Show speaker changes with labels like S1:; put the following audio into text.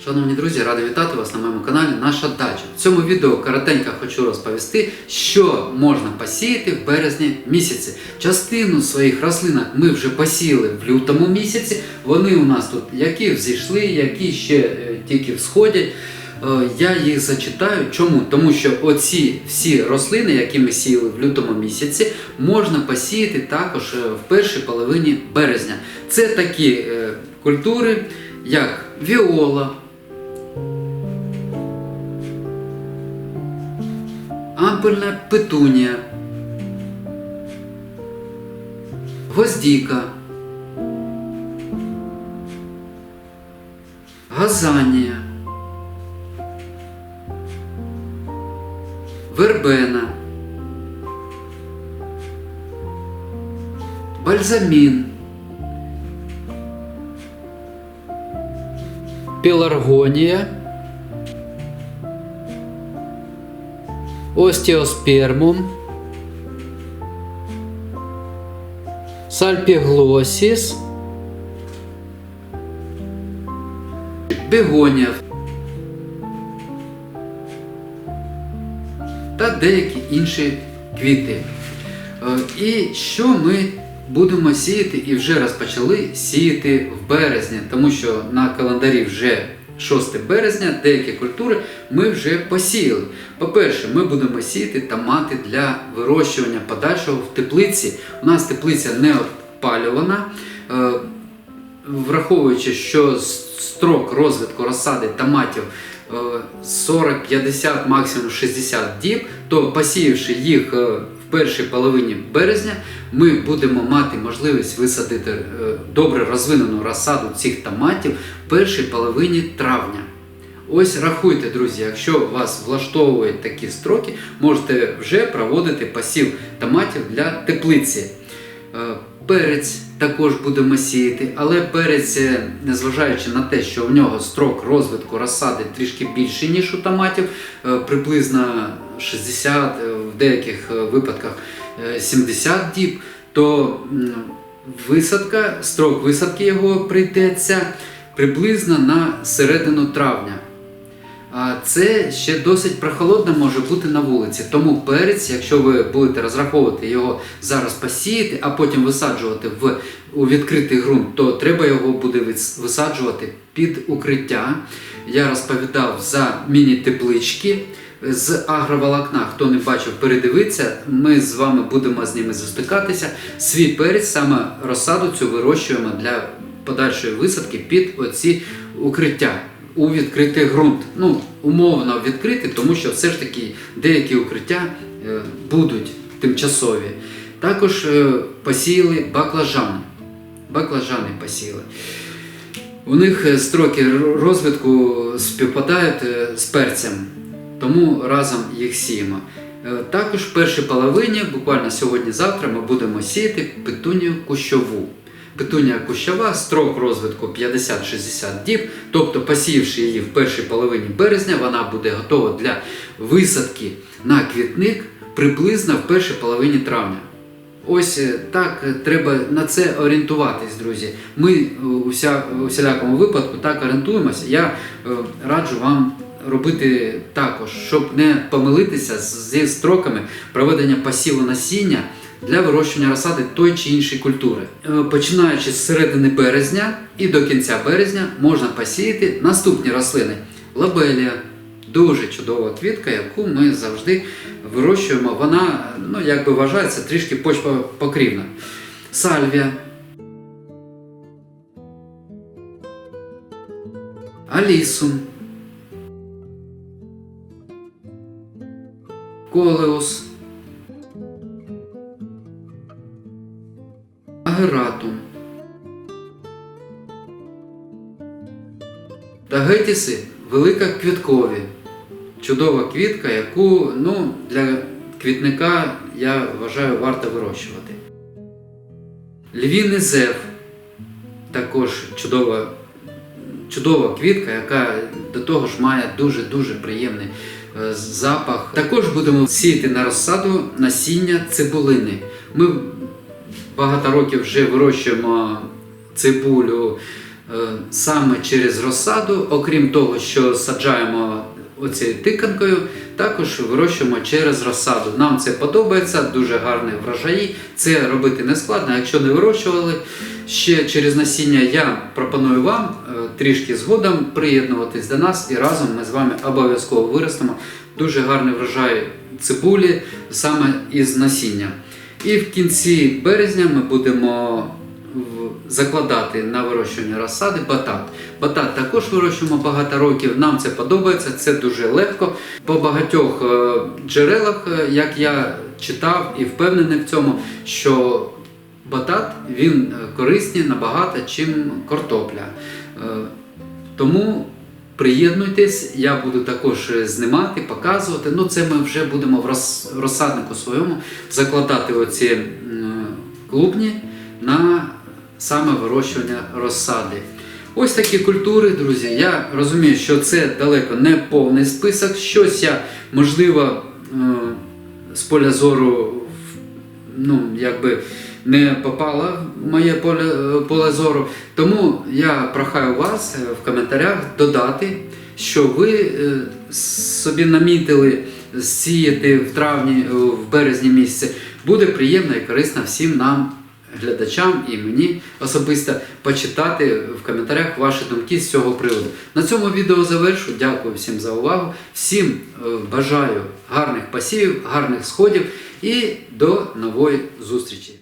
S1: Шановні друзі, радий вітати вас на моєму каналі Наша дача. В цьому відео коротенько хочу розповісти, що можна посіяти в березні місяці. Частину своїх рослинок ми вже посіяли в лютому місяці. Вони у нас тут які взійшли, які ще е, тільки всходять. Е, Я їх зачитаю. Чому? Тому що оці всі рослини, які ми сіяли в лютому місяці, можна посіяти також е, в першій половині березня. Це такі культури, як віола, ампельна петунія, гвоздіка, газанія, вербена, бальзамін, пеларгонія, остеоспермум, сальпіглосіс, бегонія та деякі інші квіти. Е, І що ми будемо сіяти і вже розпочали сіяти в березні, тому що на календарі вже 6 березня деякі культури ми вже посіяли. По-перше, ми будемо сіяти томати для вирощування подальшого в теплиці. У нас теплиця не опалювана. Е, Враховуючи, що строк розвитку розсади томатів е, 40-50, максимум 60 діб, то посіявши їх е, першій половині березня, ми будемо мати можливість висадити е, добре розвинену розсаду цих томатів в першій половині травня. Ось рахуйте, друзі, якщо вас влаштовують такі строки, можете вже проводити посів томатів для теплиці. Перець також будемо сіяти, але перець, е, незважаючи на те, що в нього строк розвитку розсади трішки більший, ніж у томатів, е, приблизно 60, е, в деяких випадках е, 70 діб, то висадка, строк висадки його прийдеться приблизно на середину травня. Це ще досить прохолодно може бути на вулиці. Тому перець, якщо ви будете розраховувати його зараз посіяти, а потім висаджувати в, у відкритий ґрунт, то треба його буде висаджувати під укриття. Я розповідав за міні-теплички з агроволокна. Хто не бачив, передивиться. Ми з вами будемо з ними застикатися. Свій перець саме розсаду цю вирощуємо для подальшої висадки під оці укриття у відкритий ґрунт. Ну, умовно відкритий, тому що все ж таки деякі укриття е, будуть тимчасові. Також е, посіяли баклажани. Баклажани посіяли. У них е, строки розвитку співпадають з перцем, тому разом їх сіємо. Також в першій половині, буквально сьогодні-завтра, ми будемо сіяти петунію кущову. Петунія кущова, строк розвитку 50-60 діб, тобто посіявши її в першій половині березня, вона буде готова для висадки на квітник приблизно в першій половині травня. Ось е, так е, треба на це орієнтуватись, друзі. Ми е, у, всілякому випадку так орієнтуємося. Я раджу вам робити також, щоб не помилитися зі строками проведення посіву насіння для вирощування розсади той чи іншої культури. Е, Починаючи з середини березня і до кінця березня можна посіяти наступні рослини: лабелія, дуже чудова квітка, яку ми завжди вирощуємо. Вона, ну як би вважається, трішки почвопокрівна. Сальвія. Алісум. Колеус. Агератум. Та гетіси велика квіткові. Чудова квітка, яку ну, для квітника я вважаю варто вирощувати. Львіний зев також чудова, чудова квітка, яка до того ж має дуже-дуже приємний е, запах. Також будемо сіяти на розсаду насіння цибулини. Ми багато років вже вирощуємо цибулю е, саме через розсаду, окрім того, що саджаємо оцією тиканкою, також вирощуємо через розсаду. Нам це подобається, дуже гарні врожаї. Це робити не складно. Якщо не вирощували ще через насіння, я пропоную вам е, трішки згодом приєднуватись до нас і разом ми з вами обов'язково виростемо дуже гарний врожай цибулі саме із насіння. І в кінці березня ми будемо закладати на вирощування розсади батат. Батат також вирощуємо багато років. Нам це подобається, це дуже легко. По багатьох е, джерелах, е, як я читав і впевнений в цьому, що батат він е, корисний набагато, чим картопля. Тому приєднуйтесь, я буду також е, знімати, показувати. Ну, це ми вже будемо в розсаднику своєму закладати оці клубні на саме вирощування розсади. Ось такі культури, друзі. Я розумію, що це далеко не повний список. Щось я, можливо, е, з поля зору ну, якби не попало в моє поле, поле зору. Тому я прохаю вас е, в коментарях додати, що ви е, собі намітили сіяти в травні, е, в березні місяці. Буде приємно і корисно всім нам, глядачам і мені особисто почитати в коментарях ваші думки з цього приводу. На цьому відео завершу. Дякую всім за увагу. Всім бажаю гарних посівів, гарних сходів і до нової зустрічі.